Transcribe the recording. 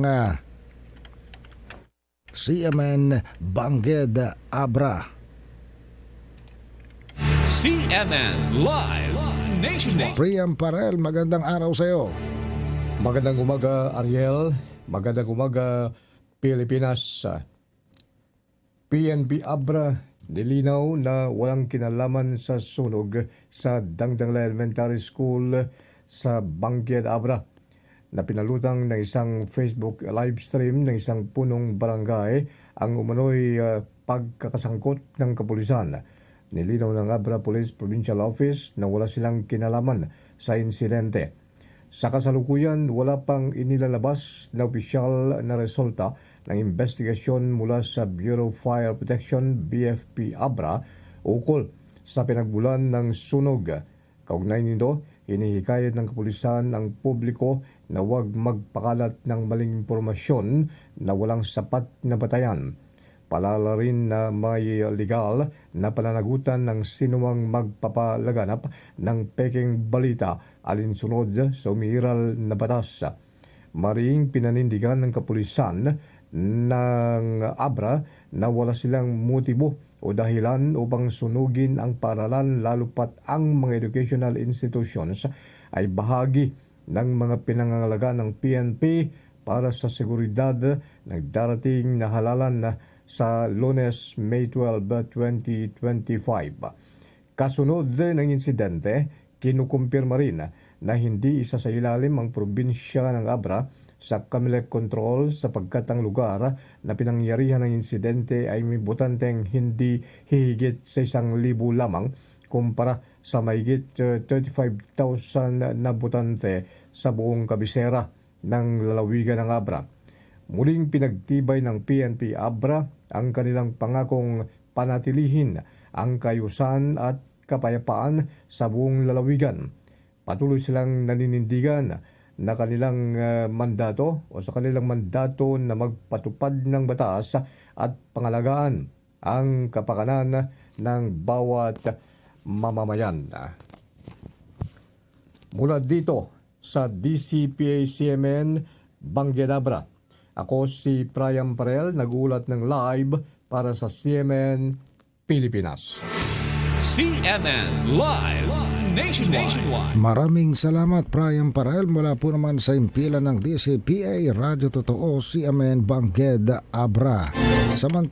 ng CMN Bangged Abra. CNN Live Nationwide. Priam Parel, magandang araw sa iyo. Magandang umaga, Ariel. Magandang umaga, Pilipinas. PNP Abra, nilinaw na walang kinalaman sa sunog sa Dangdangla Elementary School sa Bangyed Abra na pinalutang ng isang Facebook live stream ng isang punong barangay ang umano'y uh, pagkakasangkot ng kapulisan. Nilinaw ng Abra Police Provincial Office na wala silang kinalaman sa insidente. Sa kasalukuyan, wala pang inilalabas na opisyal na resulta ng investigasyon mula sa Bureau of Fire Protection BFP Abra ukol sa pinagbulan ng sunog. Kaugnay nito, hinihikayat ng kapulisan ang publiko na huwag magpakalat ng maling impormasyon na walang sapat na batayan. Palala rin na may legal na pananagutan ng sinumang magpapalaganap ng peking balita alinsunod sa umiiral na batas. Maring pinanindigan ng kapulisan ng Abra na wala silang motibo o dahilan upang sunugin ang paralan lalo pat ang mga educational institutions ay bahagi ng mga pinangangalaga ng PNP para sa seguridad ng darating na halalan sa lunes, May 12, 2025. Kasunod ng insidente, kinukumpirma rin na hindi isa sa ilalim ang probinsya ng Abra sa Camilec Control sapagkat ang lugar na pinangyarihan ng insidente ay may botanteng hindi hihigit sa isang libo lamang kumpara sa mahigit uh, 35,000 na botante sa buong kabisera ng lalawigan ng Abra. Muling pinagtibay ng PNP Abra ang kanilang pangakong panatilihin ang kayusan at kapayapaan sa buong lalawigan. Patuloy silang naninindigan na kanilang uh, mandato o sa kanilang mandato na magpatupad ng batas at pangalagaan ang kapakanan ng bawat mamamayan. Mula dito sa DCPA CMN Bangyadabra, ako si Priam Parel, nagulat ng live para sa CMN Pilipinas. CNN Live Nationwide. Maraming salamat Priam Parel mula po naman sa impila ng DCPA Radyo Totoo CMN Bangged Abra. Samantala